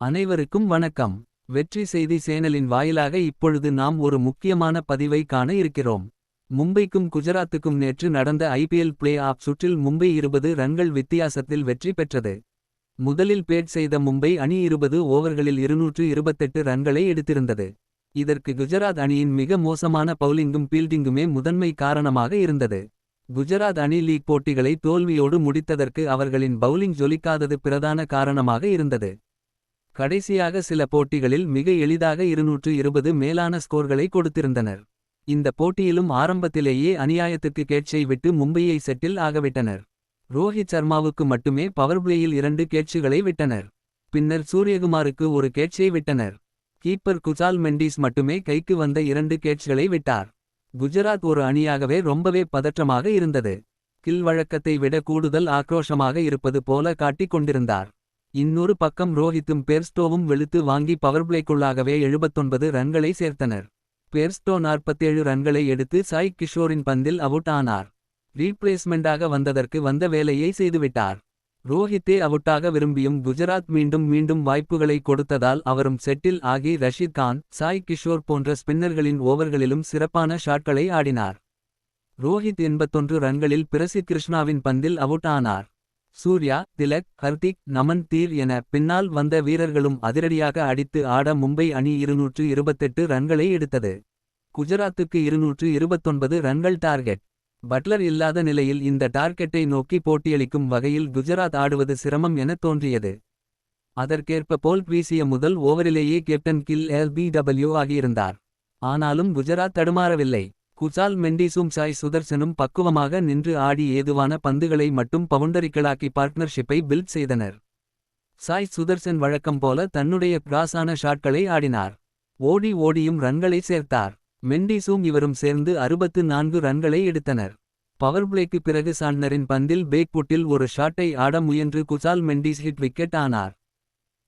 அனைவருக்கும் வணக்கம். வெற்றி செய்தி சேனலின் வாயிலாக இப்பொழுது நாம் ஒரு முக்கியமான பதிவை காண இருக்கிறோம். மும்பைக்கும் குஜராத்துக்கும் நேற்று நடந்த ஐபிஎல் பிளே ஆஃப் சுற்றில் மும்பை இருபது ரன்கள் வித்தியாசத்தில் வெற்றி பெற்றது. முதலில் பேட் செய்த மும்பை அணி இருபது ஓவர்களில் இருநூற்று இருபத்தெட்டு ரன்களை எடுத்திருந்தது. இதற்கு குஜராத் அணியின் மிக மோசமான பவுலிங்கும் பீல்டிங்குமே முதன்மை காரணமாக இருந்தது. குஜராத் அணி லீக் போட்டிகளை தோல்வியோடு முடித்ததற்கு அவர்களின் பவுலிங் ஜொலிக்காதது பிரதான காரணமாக இருந்தது. கடைசியாக சில போட்டிகளில் மிக எளிதாக இருநூற்று இருபது மேலான ஸ்கோர்களை கொடுத்திருந்தனர். இந்த போட்டியிலும் ஆரம்பத்திலேயே அநியாயத்துக்கு கேட்சை விட்டு மும்பையை செட்டில் ஆகவிட்டனர். ரோஹித் சர்மாவுக்கு மட்டுமே பவர் பிளேயில் இரண்டு கேட்சுகளை விட்டனர். பின்னர் சூரியகுமாருக்கு ஒரு கேட்சை விட்டனர். கீப்பர் குசால் மெண்டிஸ் மட்டுமே கைக்கு வந்த இரண்டு கேட்ச்களை விட்டார். குஜராத் ஒரு அணியாகவே ரொம்பவே பதற்றமாக இருந்தது. கில் வழக்கத்தை விட கூடுதல் ஆக்ரோஷமாக இருப்பது போல காட்டிக் கொண்டிருந்தார். இன்னொரு பக்கம் ரோஹித்தும் பேர்ஸ்டோவும் வெளுத்து வாங்கி பவர்பிளேக்குள்ளாகவே எழுபத்தொன்பது ரன்களை சேர்த்தனர். பேர்ஸ்டோ நாற்பத்தேழு ரன்களை எடுத்து சாய் கிஷோரின் பந்தில் அவுட் ஆனார். ரீப்ளேஸ்மெண்டாக வந்ததற்கு வந்த வேலையை செய்துவிட்டார். ரோஹித்தே அவுட்டாக விரும்பியும் குஜராத் மீண்டும் மீண்டும் வாய்ப்புகளை கொடுத்ததால் அவரும் செட்டில் ஆகி ரஷீத் கான் சாய் கிஷோர் போன்ற ஸ்பின்னர்களின் ஓவர்களிலும் சிறப்பான ஷாட்களை ஆடினார். ரோஹித் எண்பத்தொன்று ரன்களில் பிரசித் கிருஷ்ணாவின் பந்தில் அவுட் ஆனார். சூர்யா திலக் ஹர்திக் நமன் தீர் என பின்னால் வந்த வீரர்களும் அதிரடியாக அடித்து ஆட மும்பை அணி இருநூற்று இருபத்தெட்டு ரன்களை எடுத்தது. குஜராத்துக்கு இருநூற்று இருபத்தொன்பது ரன்கள் டார்கெட். பட்லர் இல்லாத நிலையில் இந்த டார்கெட்டை நோக்கி போட்டியளிக்கும் வகையில் குஜராத் ஆடுவது சிரமம் என தோன்றியது. அதற்கேற்ப போல் வீசிய முதல் ஓவரிலேயே captain Gill L B W ஆகியிருந்தார். ஆனாலும் குஜராத் தடுமாறவில்லை. குசால் மெண்டிஸும் சாய் சுதர்சனும் பக்குவமாக நின்று ஆடி ஏதுவான பந்துகளை மட்டும் பவுண்டரிக்களாக்கி பார்ட்னர்ஷிப்பை பில்ட் செய்தனர். சாய் சுதர்சன் வழக்கம் போல தன்னுடைய கிராஸான ஷாட்களை ஆடினார். ஓடி ஓடியும் ரன்களை சேர்த்தார். மெண்டிஸும் இவரும் சேர்ந்து அறுபத்து நான்கு ரன்களை எடுத்தனர். பவர்பிளேக்கு பிறகு சாண்டனரின் பந்தில் பேக்புட்டில் ஒரு ஷாட்டை ஆட முயன்று குசால் மெண்டிஸ் ஹிட் விக்கெட் ஆனார்.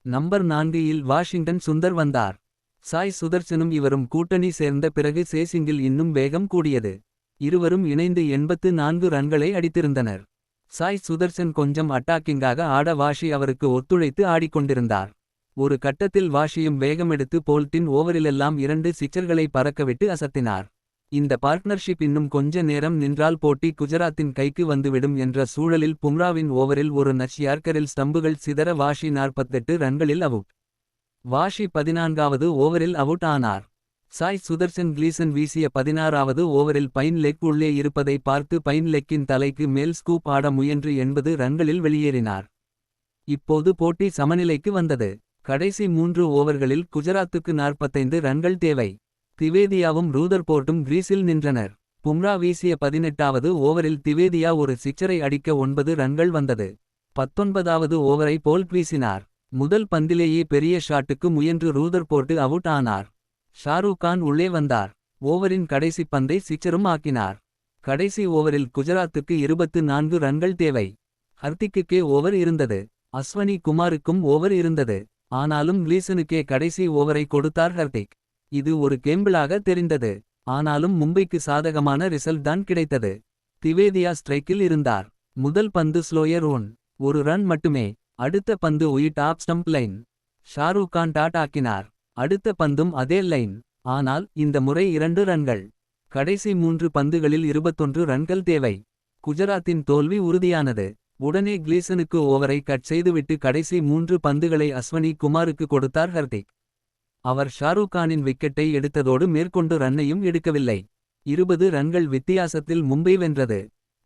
நம்பர் நான்கு இல் வாஷிங்டன் சுந்தர் வந்தார். சாய் சுதர்சனும் இவரும் கூட்டணி சேர்ந்த பிறகு சேசிங்கில் இன்னும் வேகம் கூடியது. இருவரும் இணைந்து எண்பத்து நான்கு ரன்களை அடித்திருந்தனர். சாய் சுதர்சன் கொஞ்சம் அட்டாக்கிங்காக ஆட வாஷி அவருக்கு ஒத்துழைத்து ஆடிக்கொண்டிருந்தார். ஒரு கட்டத்தில் வாஷியும் வேகமெடுத்து போல்ட்டின் ஓவரிலெல்லாம் இரண்டு சிக்சர்களை பறக்கவிட்டு அசத்தினார். இந்த பார்ட்னர்ஷிப் இன்னும் கொஞ்ச நேரம் நின்றால் போட்டி குஜராத்தின் கைக்கு வந்துவிடும் என்ற சூழலில் பும்ராவின் ஓவரில் ஒரு நச் யார்க்கரில் ஸ்டம்புகள் சிதற வாஷி நாற்பத்தெட்டு ரன்களில் அவுட். வாஷி பதினான்காவது ஓவரில் அவுட் ஆனார். சாய் சுதர்சன் கிளீசன் வீசிய பதினாறாவது ஓவரில் பைன் லெக் உள்ளே இருப்பதை பார்த்து பைன் லெக்கின் தலைக்கு மேல் ஸ்கூப் ஆட முயன்று எண்பது ரன்களில் வெளியேறினார். இப்போது போட்டி சமநிலைக்கு வந்தது. கடைசி மூன்று ஓவர்களில் குஜராத்துக்கு நாற்பத்தைந்து ரன்கள் தேவை. திவேதியாவும் ரூதர்போர்ட்டும் கிரீஸில் நின்றனர். பும்ரா வீசிய பதினெட்டாவது ஓவரில் திவேதியா ஒரு சிக்சரை அடிக்க ஒன்பது ரன்கள் வந்தது. பத்தொன்பதாவது ஓவரை போல் வீசினார். முதல் பந்திலேயே பெரிய ஷாட்டுக்கு முயன்று ரூதர் ரூதர்போர்ட்டு அவுட் ஆனார். ஷாருக் கான் உள்ளே வந்தார். ஓவரின் கடைசி பந்தை சிச்சரும் ஆக்கினார். கடைசி ஓவரில் குஜராத்துக்கு இருபத்து நான்கு ரன்கள் தேவை. ஹர்திக்குக்கே ஓவர் இருந்தது. அஸ்வனி குமாருக்கும் ஓவர் இருந்தது. ஆனாலும் லீசனுக்கே கடைசி ஓவரை கொடுத்தார் ஹர்திக். இது ஒரு கேம்பிளாக தெரிந்தது. ஆனாலும் மும்பைக்கு சாதகமான ரிசல்ட் தான் கிடைத்தது. திவேதியா ஸ்ட்ரைக்கில் இருந்தார். முதல் பந்து ஸ்லோயர் ஓன் ஒரு ரன் மட்டுமே. அடுத்த பந்து wide top stump line. Shahrukh Khan dot ஆக்கினார். அடுத்த பந்தும் அதே லைன். ஆனால் இந்த முறை இரண்டு ரன்கள். கடைசி மூன்று பந்துகளில் இருபத்தொன்று ரன்கள் தேவை. குஜராத்தின் தோல்வி உறுதியானது. உடனே கிளீசனுக்கு ஓவரை கட் செய்துவிட்டு கடைசி மூன்று பந்துகளை அஸ்வனி குமாருக்கு கொடுத்தார் ஹர்திக். அவர் ஷாருக் கானின் விக்கெட்டை எடுத்ததோடு மேற்கொண்டு ரன்னையும் எடுக்கவில்லை. இருபது ரன்கள் வித்தியாசத்தில் மும்பை வென்றது.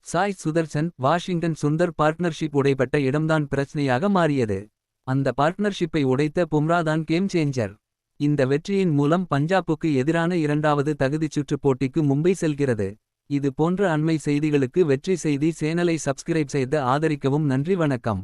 சாய் சுதர்சன் வாஷிங்டன் சுந்தர் பார்ட்னர்ஷிப் உடைப்பட்ட இடம்தான் பிரச்சனையாக மாறியது. அந்த பார்ட்னர்ஷிப்பை உடைத்த பும்ராதான் கேம் சேஞ்சர். இந்த வெற்றியின் மூலம் பஞ்சாப்புக்கு எதிரான இரண்டாவது தகுதிச் சுற்றுப் போட்டிக்கு மும்பை செல்கிறது. இது போன்ற அண்மை செய்திகளுக்கு வெற்றி செய்தி சேனலை சப்ஸ்கிரைப் செய்து ஆதரிக்கவும் நன்றி வணக்கம்.